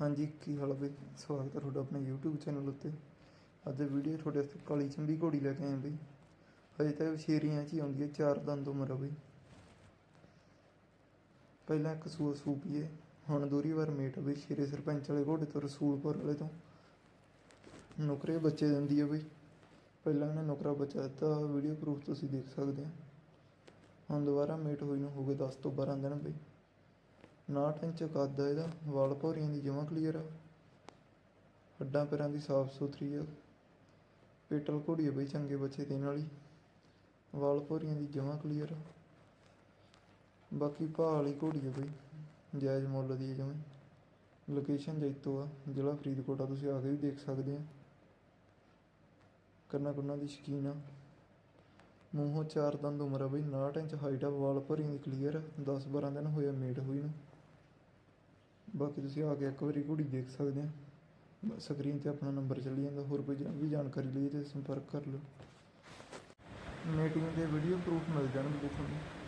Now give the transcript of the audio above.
ਹਾਂਜੀ, ਕੀ ਹਾਲ ਹੈ ਬਈ? ਸਵਾਗਤ ਹੈ ਤੁਹਾਡਾ ਆਪਣੇ YouTube ਚੈਨਲ ਉੱਤੇ। ਅੱਜ ਦੀ ਵੀਡੀਓ ਤੁਹਾਡੇ ਵਾਸਤੇ ਕਾਲੀ ਚੰਬੀ ਘੋੜੀ ਲੈ ਕੇ ਆਏ ਬਈ। ਹਜੇ ਤਾਂ ਇਹ ਸ਼ੇਰੀਆਂ 'ਚ ਹੀ ਆਉਂਦੀ ਹੈ ਚਾਰ ਦੰਦ ਉਮਰ ਆ ਬਈ। ਪਹਿਲਾਂ ਇੱਕ ਸੂਆ ਸੂਪੀ ਹੁਣ ਦੂਰੀ ਵਾਰ ਮੇਟ ਬਈ, ਸ਼ੇਰੇ ਸਰਪੰਚ ਵਾਲੇ ਘੋੜੇ ਤੋਂ, ਰਸੂਲਪੁਰ ਵਾਲੇ ਤੋਂ। ਨੁਕਰੇ ਬੱਚੇ ਦਿੰਦੀ ਹੈ ਬਈ। ਪਹਿਲਾਂ ਉਹਨੇ ਨੁਕਰਾ ਬੱਚਾ ਦਿੱਤਾ ਵੀਡੀਓ ਪ੍ਰੂਫ ਤੁਸੀਂ ਦੇਖ ਸਕਦੇ ਹੋ ਹੁਣ ਦੁਬਾਰਾ ਮੇਟ ਹੋਈ ਨੂੰ ਹੋ ਗਏ 10 ਤੋਂ 12 ਦਿਨ ਬਈ। 59 ਇੰਚ ਕੱਦ ਆ ਇਹਦਾ, ਵਾਲ ਭੌਰੀਆਂ ਦੀ ਜਮਾ ਕਲੀਅਰ ਆ। ਹੱਡਾਂ ਪੈਰਾਂ ਦੀ ਸਾਫ਼ ਸੁਥਰੀ ਆ। ਪੇਟਲ ਘੋੜੀ ਬਈ ਚੰਗੇ ਬੱਚੇ ਦੇਣ ਵਾਲੀ। ਵਾਲ ਭੌਰੀਆਂ ਦੀ ਜਮਾ ਕਲੀਅਰ ਆ। ਬਾਕੀ ਭਾਅ ਵਾਲੀ ਘੋੜੀ ਆ ਬਈ, ਜਾਇਜ਼ ਮੁੱਲ ਦੀ ਹੈ ਲੋਕੇਸ਼ਨ ਜੈਤੋ ਆ, ਜ਼ਿਲ੍ਹਾ ਫਰੀਦਕੋਟ ਆ, ਤੁਸੀਂ ਆ ਕੇ ਵੀ ਦੇਖ ਸਕਦੇ ਆ। ਕੰਨਾਂ ਕੁੰਨਾਂ ਦੀ ਸ਼ਕੀਨ ਆ। ਮੂੰਹੋਂ ਚਾਰ ਦੰਦ ਉਮਰ ਆ ਬਈ 59 ਇੰਚ ਹਾਈਟ ਆ, ਵਾਲ ਭਰੀਆਂ ਦੀ ਕਲੀਅਰ 10 12 ਦਿਨ ਹੋਇਆ ਮੇਟ ਹੋਈ ਨੂੰ। ਬਾਕੀ ਤੁਸੀਂ ਆ ਕੇ ਇੱਕ ਵਾਰੀ ਘੋੜੀ ਦੇਖ ਸਕਦੇ ਆ। ਸਕਰੀਨ ਤੇ ਆਪਣਾ ਨੰਬਰ ਚੱਲੀ ਜਾਂਦਾ, ਹੋਰ ਕੋਈ ਵੀ ਜਾਣਕਾਰੀ ਲਈ ਤੇ ਸੰਪਰਕ ਕਰ ਲਓ। ਮੀਟਿੰਗ ਦੇ ਵੀਡੀਓ ਪ੍ਰੂਫ ਮਿਲ ਜਾਣਗੇ ਤੁਹਾਨੂੰ।